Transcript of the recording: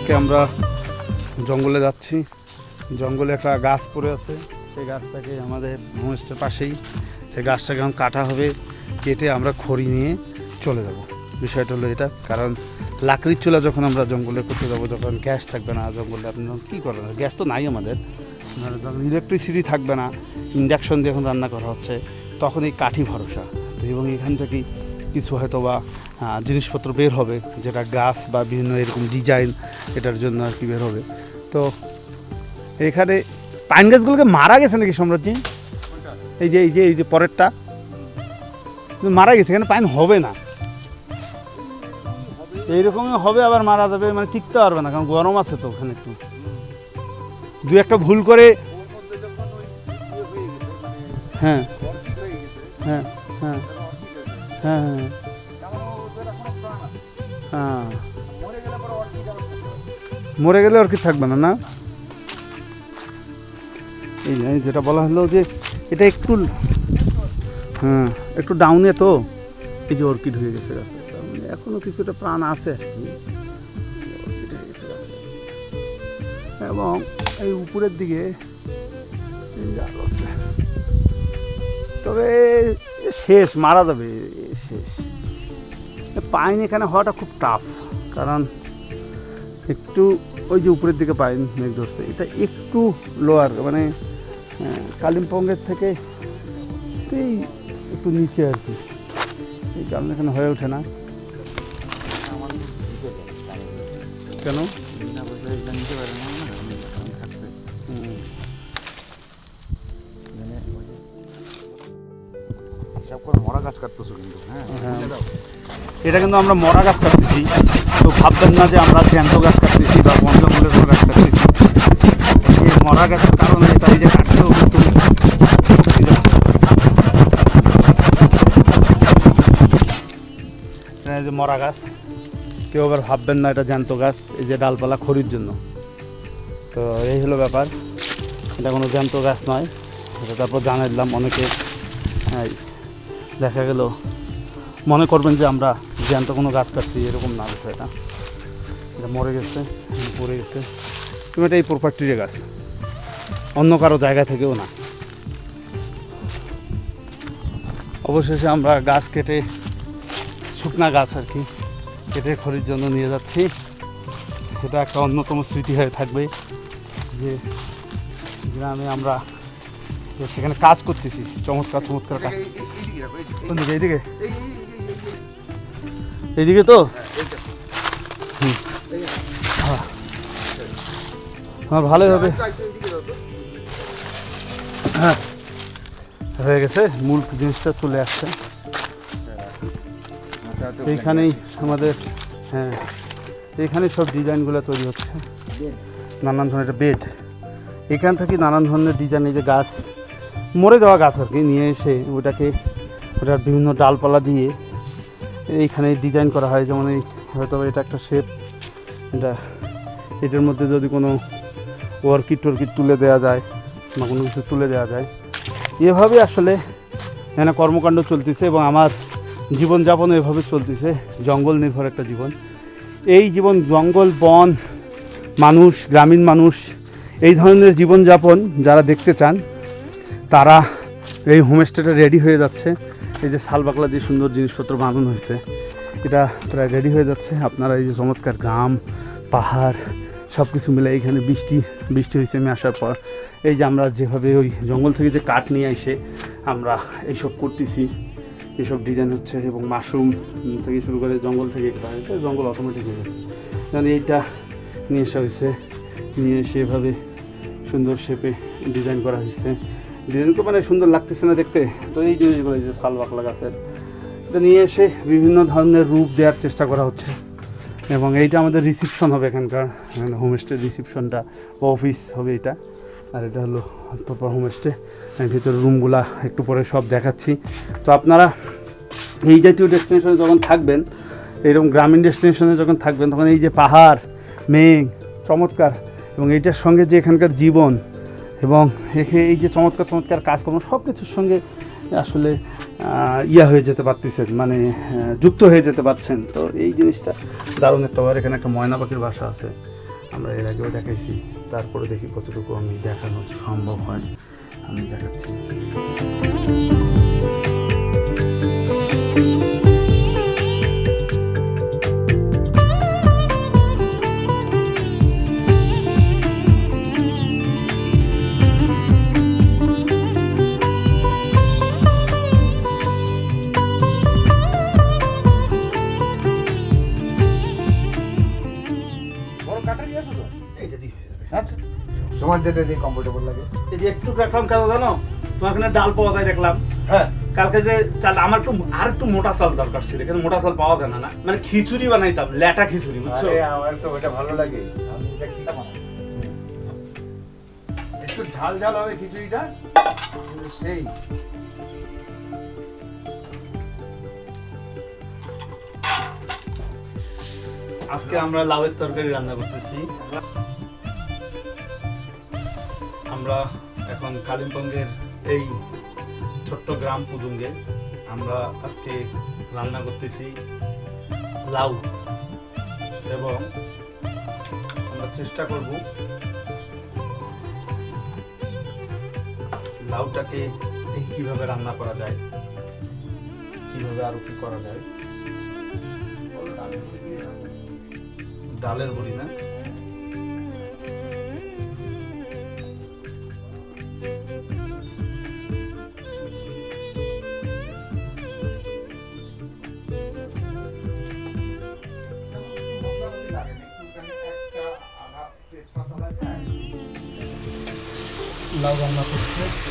আজকে আমরা জঙ্গলে যাচ্ছি। জঙ্গলে একটা গাছ পড়ে আছে। সেই গাছটাকে আমাদের হোমস্টের পাশেই সেই গাছটাকে এখন কাটা হবে। কেটে আমরা খড়ি নিয়ে চলে যাব। বিষয়টা হলো এটা। কারণ লাকড়ির চুলা যখন আমরা জঙ্গলে করতে যাব যখন গ্যাস থাকবে না জঙ্গলে। আপনি কী করবেন গ্যাস তো নাই আমাদের। ইলেকট্রিসিটি থাকবে না ইন্ডাকশন দিয়ে এখন রান্না করা হচ্ছে, তখন এই কাঠি ভরসা। এবং এখান থেকেই কিছু হয়তো বা জিনিসপত্র বের হবে, যেটা গাছ বা বিভিন্ন এরকম ডিজাইন এটার জন্য আর কি বের হবে। তো এখানে পাইন গাছগুলোকে মারা গেছে নাকি সম্রাজ্ঞী? এই যে এই যে এই যে পরেরটা। মারা গেছে, এখানে পাইন হবে না। এইরকমই হবে, আবার মারা যাবে মানে টিকতে পারবে না, কারণ গরম আছে তো ওখানে একটু। দু একটা ভুল করে হ্যাঁ হ্যাঁ হ্যাঁ হ্যাঁ হ্যাঁ। মরে গেলে আর কি থাকবে না না? এই যেটা বলা হলো যে এটা একটু হ্যাঁ একটু ডাউনে তো। এই যে অর্কিড হয়ে গেছে মানে এখনও কিছুটা প্রাণ আছে হয়ে। এবং এই উপরের দিকে। তবে শেষ, মারা যাবে। পাইন এখানে হওয়াটা খুব টাফ কারণ একটু ওই যে উপরের দিকে পাইন মেঘ ধরছে এটা একটু লোয়ার মানে কালিম্পংয়ের থেকে এই একটু নিচে আর কি এই কারণে এখানে হয়ে ওঠে না কেন। হিসাব করে মরা গাছ কাটতেছো কিন্তু হ্যাঁ হ্যাঁ। এটা কিন্তু আমরা মরা গাছ কাটতেছি। তো ভাববেন না যে আমরা জ্যান্ত গাছ কাটতেছি বা বন্ধমূলের কোনো গাছ কাটতেছি। এই মরা গাছের কারণে এটা এই যে কাটতেও কিন্তু যে মরা গাছ। কেউ আবার ভাববেন না এটা জ্যান্ত গাছ, এই যে ডালপালা খড়ির জন্য। তো এই হলো ব্যাপার। এটা কোনো জ্যান্ত গাছ নয়। এটা তারপর জানাইলাম অনেকে। দেখা গেল। মনে করবেন যে আমরা জ্যান্ত কোনো গাছ কাটছি এরকম না বিষয়টা এটা। মরে গেছে, পড়ে গেছে। তুমি এটা এই প্রপার্টির গাছ। অন্য কারও জায়গা থেকেও না। অবশেষে আমরা গাছ কেটে, শুকনা গাছ আর কি, কেটে খড়ির জন্য নিয়ে যাচ্ছি। সেটা একটা অন্যতম স্মৃতি হয়ে থাকবে যে গ্রামে আমরা সেখানে কাজ করতেছি। চমৎকার চমৎকার কাজ। এই- এই- এইদিকে এইদিকে এই- এই- এই- এই- এইদিকে তো আমার ভালোই হবে। হ্যাঁ। হয়ে গেছে, মূল জিনিসটা চলে আসছে। এইখানেই আমাদের হ্যাঁ এইখানেই সব ডিজাইনগুলো তৈরি হচ্ছে। নানান ধরনের বেড। এখান থেকে নানান ধরনের ডিজাইন, এই যে গাছ, মরে যাওয়া গাছ আর কি, নিয়ে এসে ওটাকে, ওটার বিভিন্ন ডালপালা দিয়ে এইখানে ডিজাইন করা হয়, যেমন এই হয়তো এটা একটা শেপ এটা, এটার মধ্যে যদি কোনো অর্কিড টর্কিড তুলে দেওয়া যায় বা কোনো কিছু তুলে দেওয়া যায়। এভাবে আসলে এখানে কর্মকাণ্ড চলতেছে এবং আমার জীবনযাপন এভাবে চলতেছে, জঙ্গল নির্ভর একটা জীবন। এই জীবন, জঙ্গল, বন, মানুষ, গ্রামীণ মানুষ, এই ধরনের জীবনযাপন যারা দেখতে চান, তারা এই হোমস্টেটা রেডি হয়ে যাচ্ছে। এই যে শাল বাকলা দিয়ে সুন্দর জিনিসপত্র বানানো হয়েছে, এটা প্রায় রেডি হয়ে যাচ্ছে। আপনারা এই যে চমৎকার গ্রাম, পাহাড় সব কিছু মিলে এখানে বৃষ্টি বৃষ্টি হয়েছে আমি আসার পর। এই যে আমরা যেভাবে ওই জঙ্গল থেকে যে কাঠ নিয়ে এসে আমরা এইসব করতেছি এইসব ডিজাইন হচ্ছে এবং মাশরুম থেকে শুরু করে জঙ্গল থেকে জঙ্গল অটোমেটিক হয়ে গেছে। কারণ এইটা নিয়ে আসা হয়েছে, নিয়ে এসে এভাবে সুন্দর শেপে ডিজাইন করা হয়েছে। ডিজাইনটা মানে সুন্দর লাগতেছে না দেখতে? তো এই জিনিসগুলো এই যে শাল বাকলা গাছের, এটা নিয়ে এসে বিভিন্ন ধরনের রূপ দেওয়ার চেষ্টা করা হচ্ছে। এবং এইটা আমাদের রিসিপশন হবে এখানকার হোমস্টের রিসিপশনটা বা অফিস হবে এটা। আর এটা হলো প্রপার হোমস্টে ভিতরে রুমগুলা একটু পরে সব দেখাচ্ছি। তো আপনারা এই জাতীয় ডেস্টিনেশনে যখন থাকবেন এরকম গ্রামীণ ডেস্টিনেশনে যখন থাকবেন, তখন এই যে পাহাড়, মেঘ, চমৎকার। এবং এইটার সঙ্গে যে এখানকার জীবন এবং এই যে চমৎকার চমৎকার কাজকর্ম সব কিছুর সঙ্গে আসলে ইয়া হয়ে যেতে পারতেছেন মানে যুক্ত হয়ে যেতে পারছেন। তো এই জিনিসটা দারুণ একটা এখানে একটা ময়না পাখির বাসা আছে। আমরা এর আগেও দেখাইছি। তারপরে দেখি কতটুকু আমি দেখানো সম্ভব হয়। আমি দেখাচ্ছি। যেটা দিয়ে কমফোর্টেবল লাগে। এই যে একটু রাখলাম কেন জানো? তোমার এখানে ডাল পাওয়া যায় দেখলাম। হ্যাঁ। কালকে যে চাল আমার একটু আর একটু মোটা চাল দরকার ছিল কিন্তু মোটা চাল পাওয়া যায় না না? মানে খিচুড়ি বানাইতাম ল্যাটা খিচুড়ি বুঝছ? আমার তো ওটা ভালো লাগে। আমি এটা খেতাম একটু ঝাল ঝাল হবে খিচুড়িটা। সেই। আজকে আমরা লাউয়ের তরকারি রান্না করতেছি। আমরা এখন কালিম্পংয়ের এই ছোট্ট গ্রাম পুদুঙ্গে আমরা আজকে রান্না করতেছি লাউ। এবং আমরা চেষ্টা করব লাউটাকে কীভাবে রান্না করা যায়, কীভাবে আরও কি করা যায়। ডালের বড়ি না? লাউ রান্না করছে।